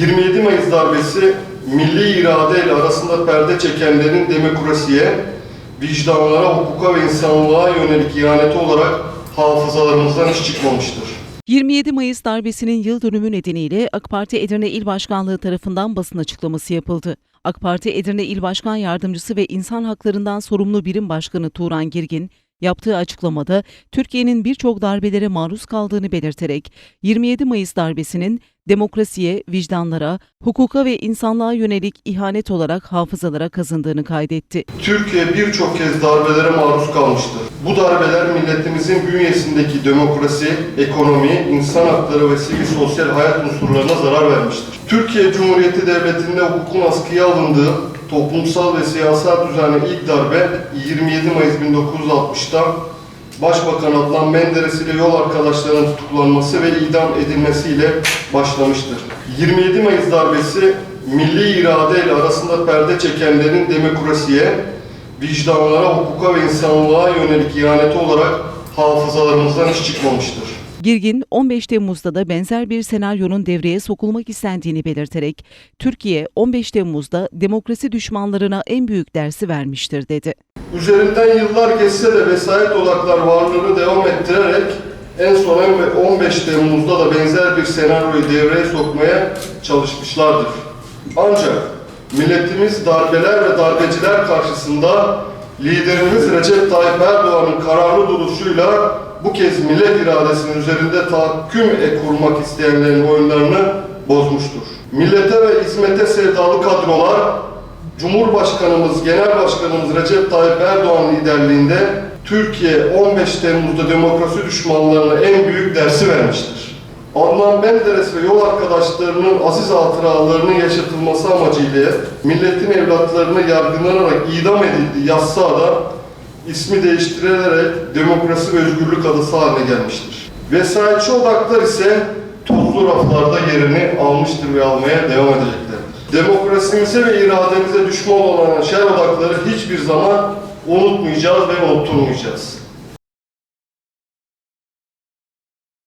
27 Mayıs darbesi milli irade ile arasında perde çekenlerin demokrasiye, vicdanlara, hukuka ve insanlığa yönelik ihaneti olarak hafızalarımızdan hiç çıkmamıştır. 27 Mayıs darbesinin yıl dönümü nedeniyle AK Parti Edirne İl Başkanlığı tarafından basın açıklaması yapıldı. AK Parti Edirne İl Başkan Yardımcısı ve İnsan Haklarından Sorumlu Birim Başkanı Turan Girgin, yaptığı açıklamada Türkiye'nin birçok darbelere maruz kaldığını belirterek 27 Mayıs darbesinin demokrasiye, vicdanlara, hukuka ve insanlığa yönelik ihanet olarak hafızalara kazındığını kaydetti. Türkiye birçok kez darbelere maruz kalmıştır. Bu darbeler milletimizin bünyesindeki demokrasi, ekonomi, insan hakları ve sivil sosyal hayat unsurlarına zarar vermiştir. Türkiye Cumhuriyeti Devleti'nde hukukun askıya alındığı toplumsal ve siyasal düzenli ilk darbe 27 Mayıs 1960'ta Başbakan Adnan Menderes ile yol arkadaşlarının tutuklanması ve idam edilmesiyle başlamıştır. 27 Mayıs darbesi milli irade ile arasında perde çekenlerin demokrasiye, vicdanlara, hukuka ve insanlığa yönelik ihaneti olarak hafızalarımızdan hiç çıkmamıştır. Girgin, 15 Temmuz'da da benzer bir senaryonun devreye sokulmak istendiğini belirterek, Türkiye 15 Temmuz'da demokrasi düşmanlarına en büyük dersi vermiştir dedi. Üzerinden yıllar geçse de vesayet odaklar varlığını devam ettirerek en son 15 Temmuz'da da benzer bir senaryoyu devreye sokmaya çalışmışlardır. Ancak milletimiz darbeler ve darbeciler karşısında liderimiz Recep Tayyip Erdoğan'ın kararlı duruşuyla bu kez millet iradesinin üzerinde tahakküm e kurmak isteyenlerin oyunlarını bozmuştur. Millete ve hizmete sevdalı kadrolar Cumhurbaşkanımız, Genel Başkanımız Recep Tayyip Erdoğan liderliğinde Türkiye 15 Temmuz'da demokrasi düşmanlarına en büyük dersi vermiştir. Adnan Menderes ve yol arkadaşlarının aziz hatıralarının yaşatılması amacıyla milletin evlatlarına yargılanarak idam edildiği yassıada ismi değiştirilerek demokrasi ve özgürlük adası haline gelmiştir. Vesayetçi odaklar ise tozlu raflarda yerini almıştır ve almaya devam edeceklerdir. Demokrasimize ve irademize düşman olan şer odakları hiçbir zaman unutmayacağız ve unutturmayacağız.